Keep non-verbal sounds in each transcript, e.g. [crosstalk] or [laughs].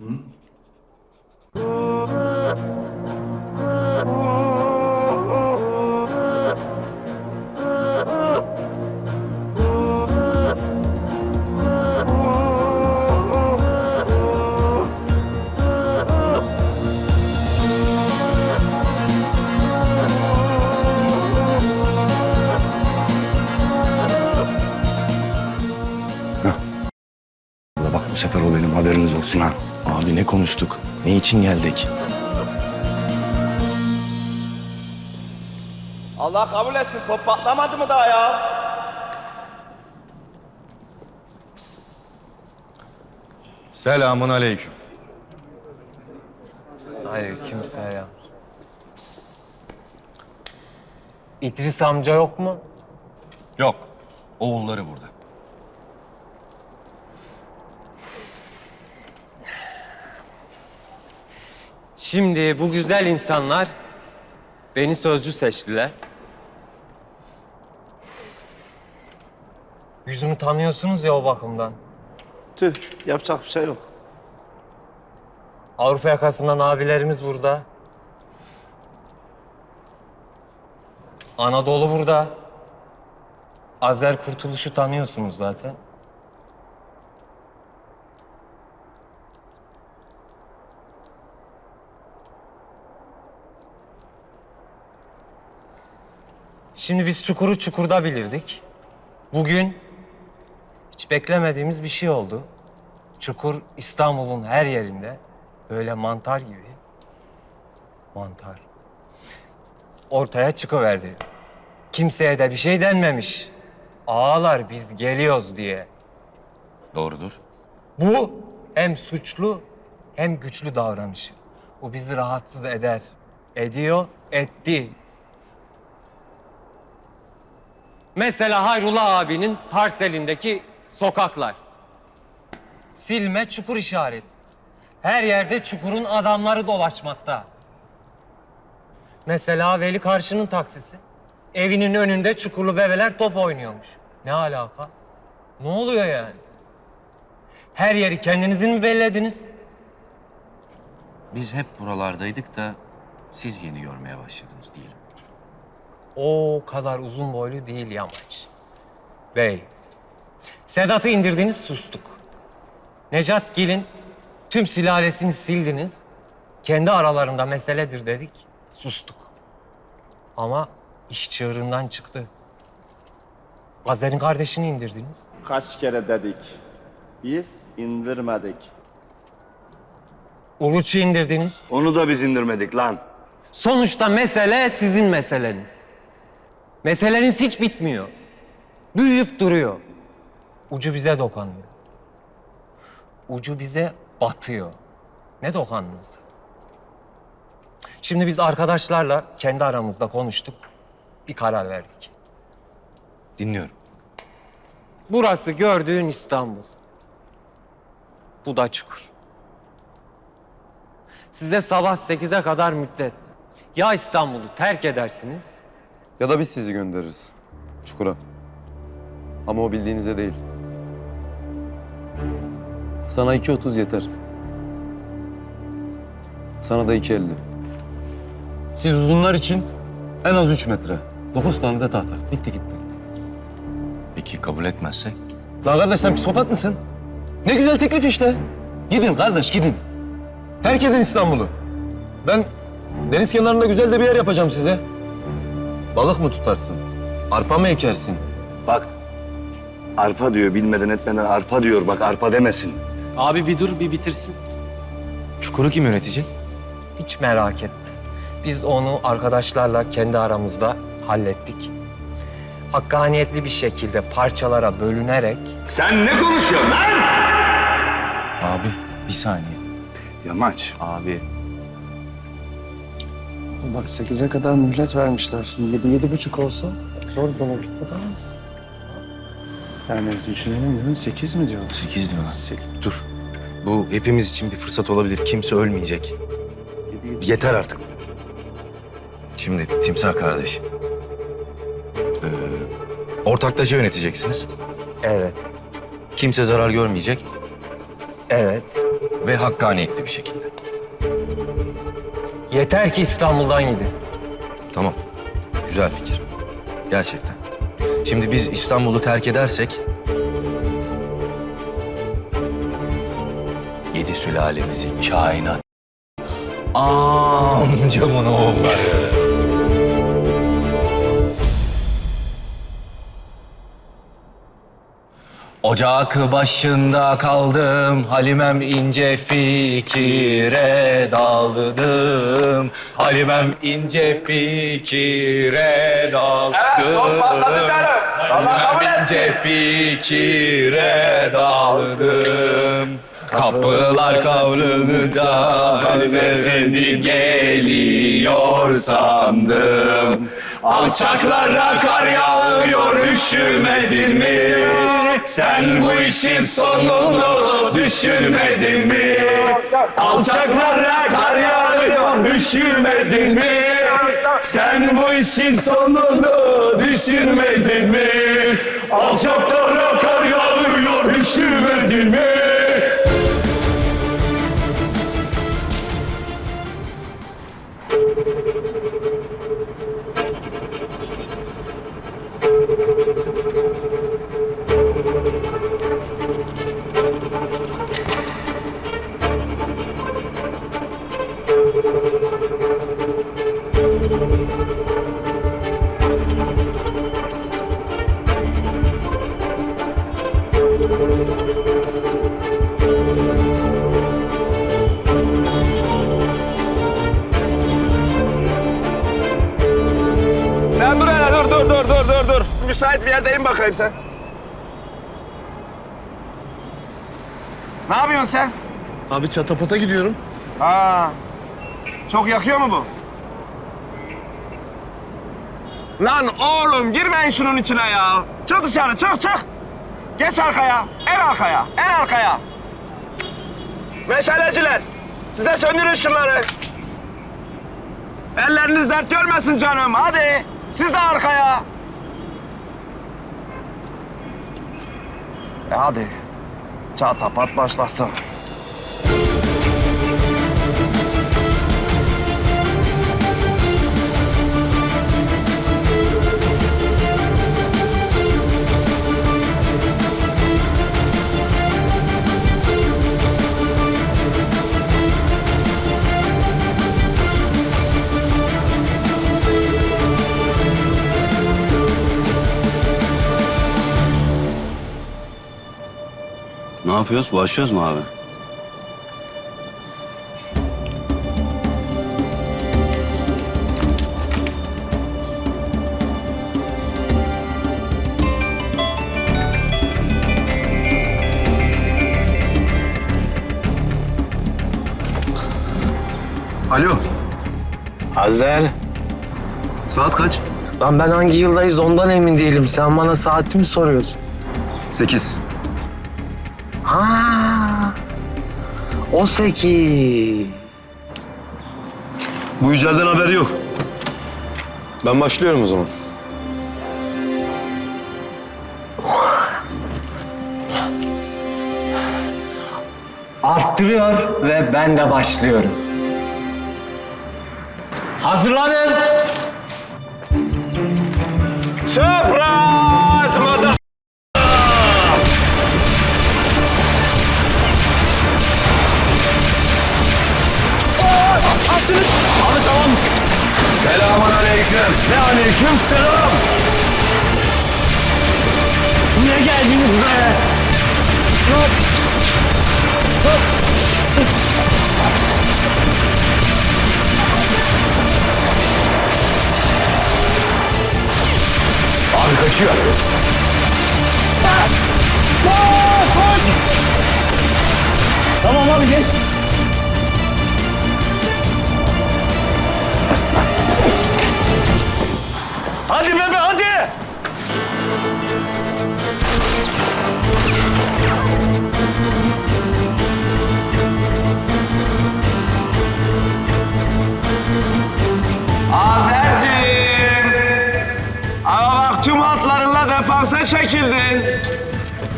Bak Allah kabul etsin. Top patlamadı mı daha ya? Selamun aleyküm. Aleykümselam. İdris amca yok mu? Yok. Oğulları burada. Şimdi bu güzel insanlar beni sözcü seçtiler. Yüzümü tanıyorsunuz ya o bakımdan. Tüh yapacak bir şey yok. Avrupa yakasından abilerimiz burada. Anadolu burada. Azer Kurtuluş'u tanıyorsunuz zaten. Şimdi biz çukuru çukurda bilirdik. Bugün hiç beklemediğimiz bir şey oldu. Çukur İstanbul'un her yerinde. Böyle mantar gibi. Mantar. Ortaya çıkıverdi. Kimseye de bir şey denmemiş. Ağalar biz geliyoruz diye. Doğrudur. Bu hem suçlu hem güçlü davranışı. Bu bizi rahatsız eder. Ediyor, etti. Mesela Hayrullah abinin parselindeki sokaklar. Silme çukur işaret. Her yerde çukurun adamları dolaşmakta. Mesela Veli Karşı'nın taksisi. Evinin önünde çukurlu bebeler top oynuyormuş. Ne alaka? Ne oluyor yani? Her yeri kendinizin mi bellediniz? Biz hep buralardaydık da siz yeni görmeye başladınız diyelim. O kadar uzun boylu değil yamaç. Bey, Sedat'ı indirdiniz sustuk. Necat Gil'in tüm sülalesini sildiniz. Kendi aralarında meseledir dedik, sustuk. Ama iş çığırından çıktı. Azer'in kardeşini indirdiniz. Kaç kere dedik. Biz indirmedik. Uluç'u indirdiniz. Onu da biz indirmedik lan. Sonuçta mesele sizin meseleniz. Meseleniz hiç bitmiyor. Büyüyüp duruyor. Ucu bize dokanıyor. Ucu bize batıyor. Ne dokandınız? Şimdi biz arkadaşlarla kendi aramızda konuştuk. Bir karar verdik. Dinliyorum. Burası gördüğün İstanbul. Bu da çukur. Size sabah 8'e kadar müddet. Ya İstanbul'u terk edersiniz Ya da biz sizi göndeririz çukura. Ama o bildiğinize değil. Sana 2.30 yeter. Sana da 2.50. Siz uzunlar için en az 3 metre. 9 tane de tahta. Bitti gitti. Peki kabul etmezsek? La kardeş sen psikopat mısın? Ne güzel teklif işte. Gidin kardeş gidin. Terk edin İstanbul'u. Ben deniz kenarında güzel de bir yer yapacağım size. Balık mı tutarsın? Arpa mı ekersin? Bak arpa diyor bilmeden etmeden arpa diyor. Bak arpa demesin. Abi bir dur bir bitirsin. Çukuru kim yönetecek? hiç merak etme. Biz onu arkadaşlarla kendi aramızda hallettik. Hakkaniyetli bir şekilde parçalara bölünerek Sen ne konuşuyorsun lan? Abi bir saniye. Yamaç. Abi Bak 8'e kadar mühlet vermişler. Şimdi yedi, yedi buçuk olsa zor bulur. Yani düşünelim değil mi? 8 mi diyorlar? sekiz diyorlar. Sek- Dur. Bu hepimiz için bir fırsat olabilir. Kimse ölmeyecek. Yeter artık. Şimdi Timsah kardeş. Ee, ortaklaşa yöneteceksiniz. evet, Kimse zarar görmeyecek. evet ve hakkaniyetli bir şekilde. Yeter ki İstanbul'dan gidin. Tamam. Güzel fikir. Gerçekten. Şimdi biz İstanbul'u terk edersek... Yedi sülalemizin kainat... [laughs] Amcamın oğulları. Ocak başında kaldım, Halimem ince fikire daldım. Halimem ince fikire daldım. Halimem ince fikire daldım. Kapılar kavrulunca kalbe seni geliyor sandım. Alçaklara kar yağıyor üşümedin mi? Sen bu işin sonunu düşünmedin mi? Alçaklara kar yağıyor üşümedin mi? Sen bu işin sonunu düşünmedin mi? Alçaklara kar yağıyor üşümedin mi? Ne yapıyorsun sen? Abi çatapata gidiyorum. Ha. Çok yakıyor mu bu? Lan oğlum girmeyin şunun içine ya. Çık dışarı çık çık. Geç arkaya. En arkaya. En arkaya. Meşaleciler. Size söndürün şunları. Elleriniz dert görmesin canım. Hadi. Siz de arkaya. E hadi. Çatapat başlasın. Yapıyoruz? Başlıyoruz mu abi? Alo. Azer. Saat kaç? Lan ben hangi yıldayız ondan emin değilim. Sen bana saati mi soruyorsun? Sekiz. 18. Bu yücelden haberi yok. Ben başlıyorum o zaman. Arttırıyor ve ben de başlıyorum. Hazırlanın. Sürpriz! Aleyküm selam. Niye geldiniz be? Abi kaçıyor. Tamam abi geç.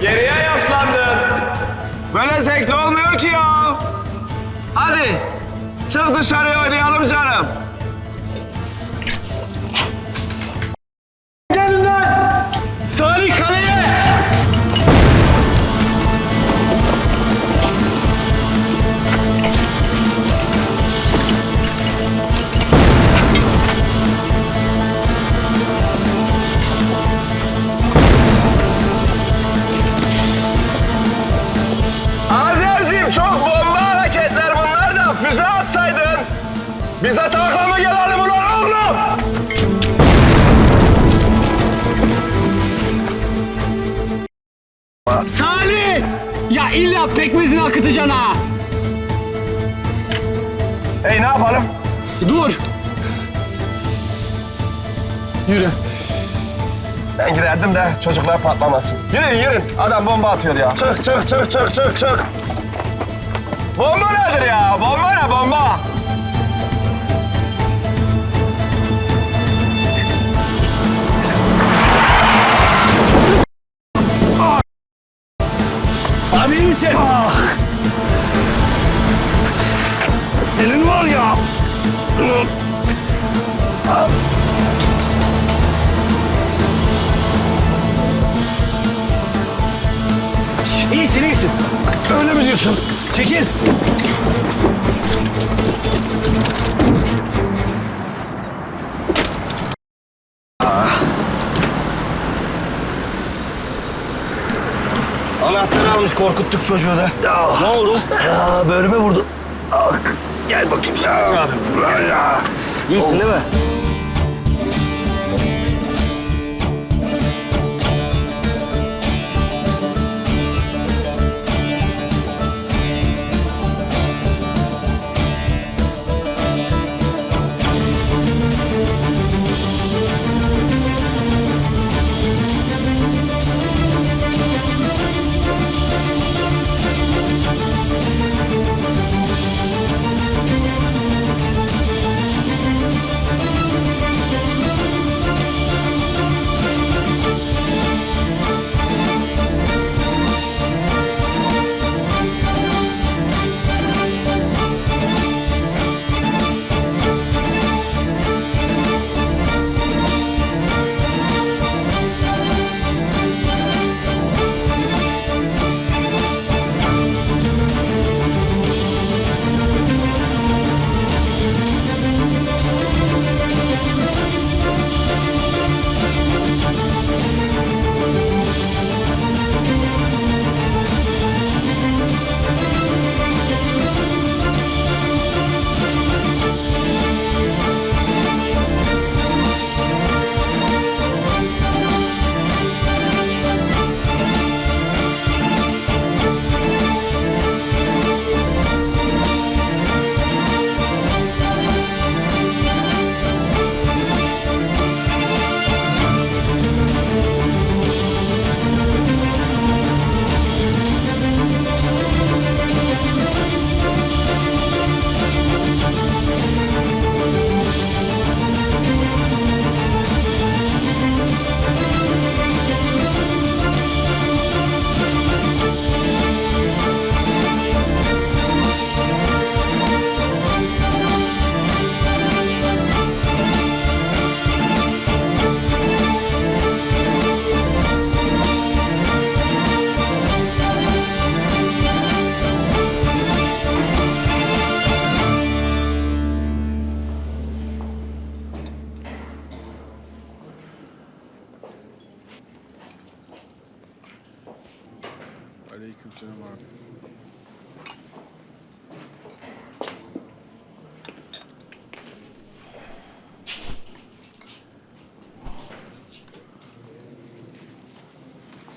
Geriye yaslandın. Böyle zevkli olmuyor ki ya. Hadi çık dışarıya oynayalım canım. Salih! Ya illa pekmezini akıtacaksın ha! Hey ne yapalım? Dur! Yürü. Ben girerdim de çocuklar patlamasın. Yürüyün yürüyün. Adam bomba atıyor ya. Çık çık çık çık çık çık. Bomba nedir ya? Bomba ne bomba? Misin? Senin var ya. İyisin iyisin. Öyle mi diyorsun? Çekil. Almış korkuttuk çocuğu da. Ne oldu? Ya böğrüme vurdu. Ah, Gel bakayım sen. Abi. İyisin değil mi?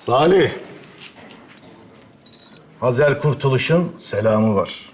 Salih. Hazer Kurtuluş'un selamı var.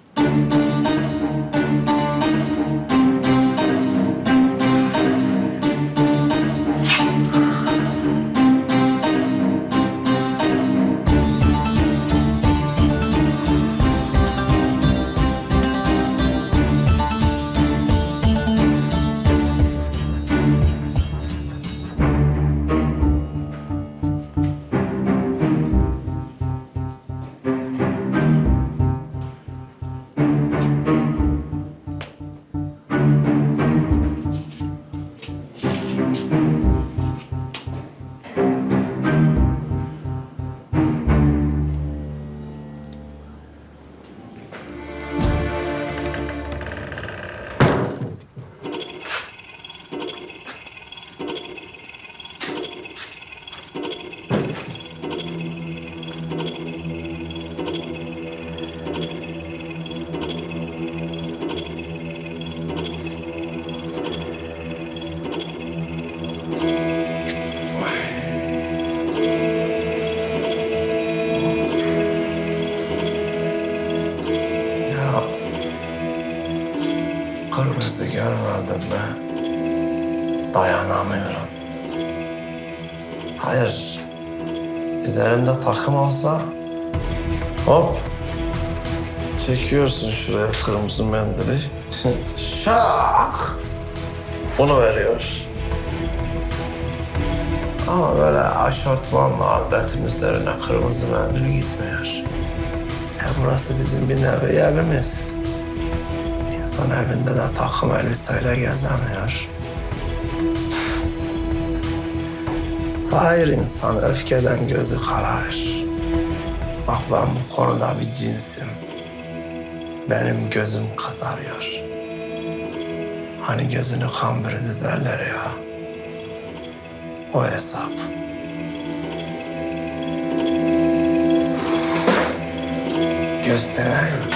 Takım olsa hop çekiyorsun şuraya kırmızı mendili. [laughs] Şak! Bunu veriyor. Ama böyle aşortmanla atletin üzerine kırmızı mendil gitmiyor. E burası bizim bir nevi evimiz. İnsan evinde de takım elbiseyle gezemiyor. Sahir insan öfkeden gözü kararır. Bak ben bu konuda bir cinsim. Benim gözüm kızarıyor. Hani gözünü kan biri düzerler ya. O hesap. Göstereyim.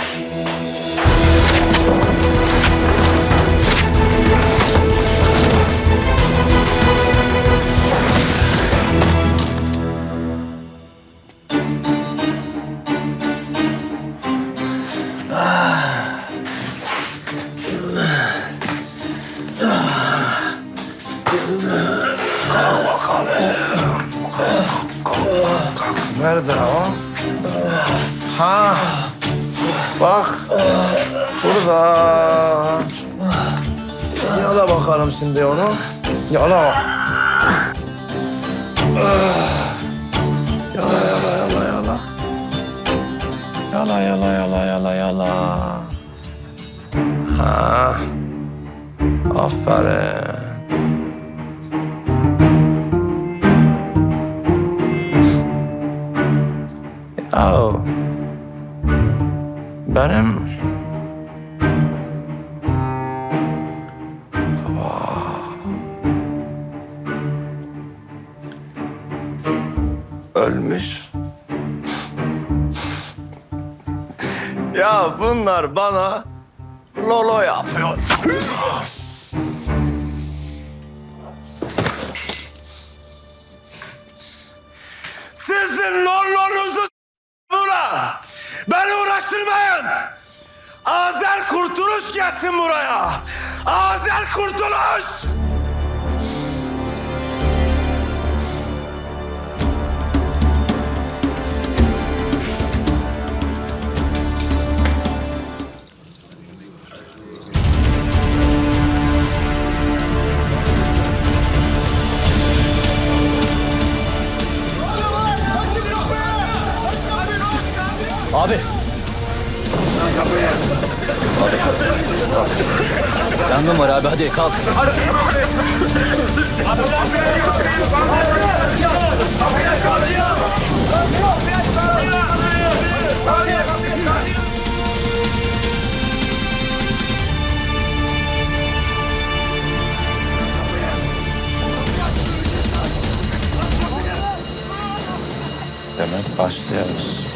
Nerede o? Ha. Bak. Burada. Yala bakalım şimdi onu. Yala. Yala yala yala yala. Yala yala yala yala yala. Ha. Aferin. Ölmüş. ya bunlar bana lolo yapıyor. Yangın var abi hadi kalk. Demek başlıyoruz.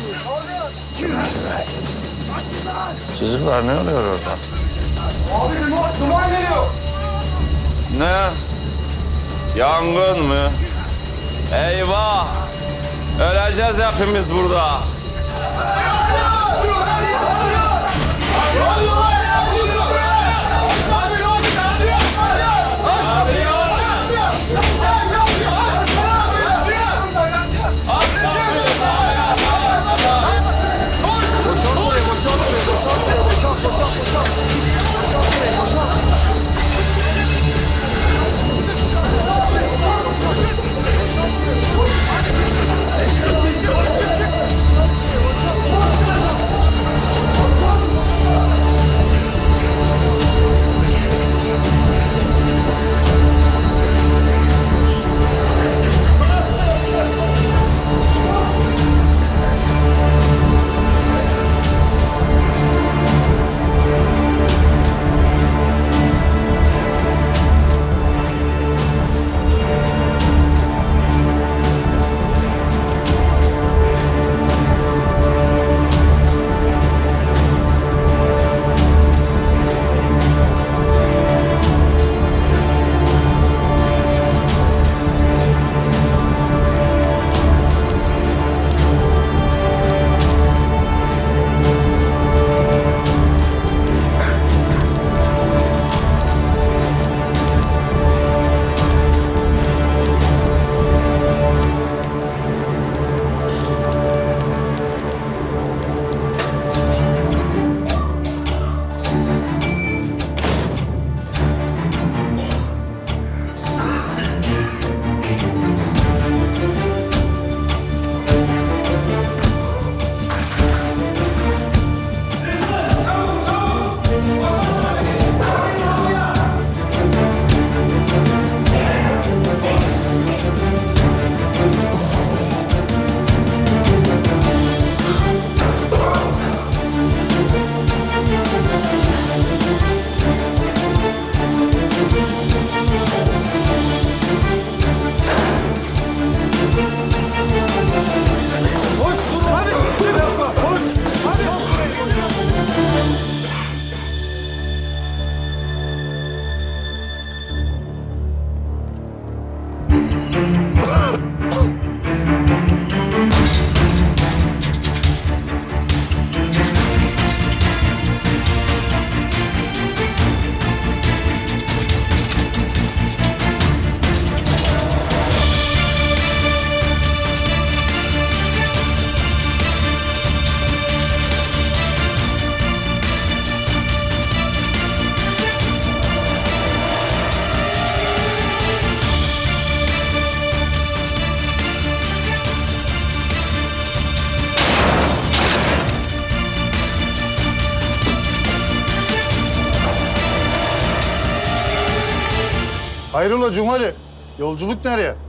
Çocuklar ne oluyor orada? Abi duman geliyor. Ne? Yangın mı? Eyvah! Öleceğiz hepimiz burada. Hayrola Cumali? Yolculuk nereye?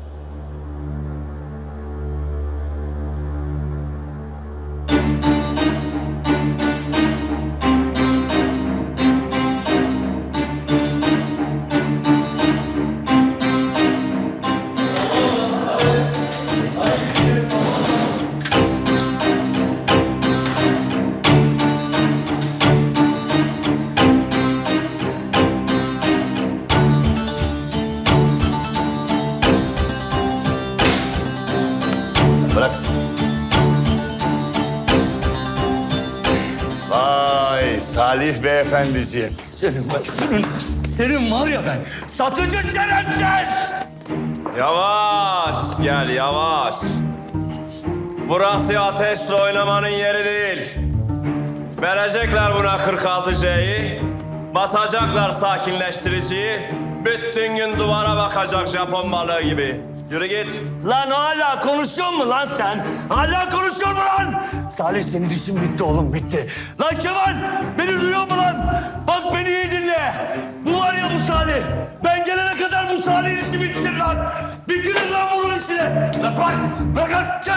Salih beyefendiciğim. Senin ben, senin, senin var ya ben. Satıcı şerefsiz. Yavaş gel yavaş. Burası ateşle oynamanın yeri değil. Verecekler buna 46C'yi. Basacaklar sakinleştiriciyi. Bütün gün duvara bakacak Japon balığı gibi. Yürü git. Lan hala konuşuyor mu lan sen? Hala konuşuyor mu lan? Salih senin işin bitti oğlum bitti. Lan Kemal beni duyuyor mu lan? Bak beni iyi dinle. Bu var ya bu Salih. Ben gelene kadar bu Salih'in işi bitsin lan. Bitirin lan bunun işini. Lan bak bırak lan çek.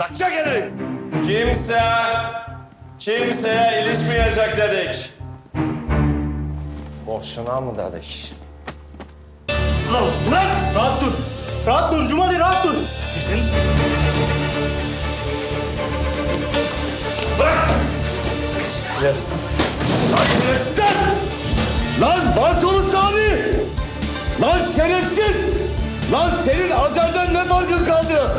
Lan çek elini. Kimse kimseye ilişmeyecek dedik. Boşuna mı dedik? Lan bırak. Rahat dur. Rahat dur Cumali rahat dur. Sizin... Bırak. Şerefsiz. Lan şerefsizler. Lan Bartolu Sami. Lan şerefsiz. Lan senin Azer'den ne farkın kaldı?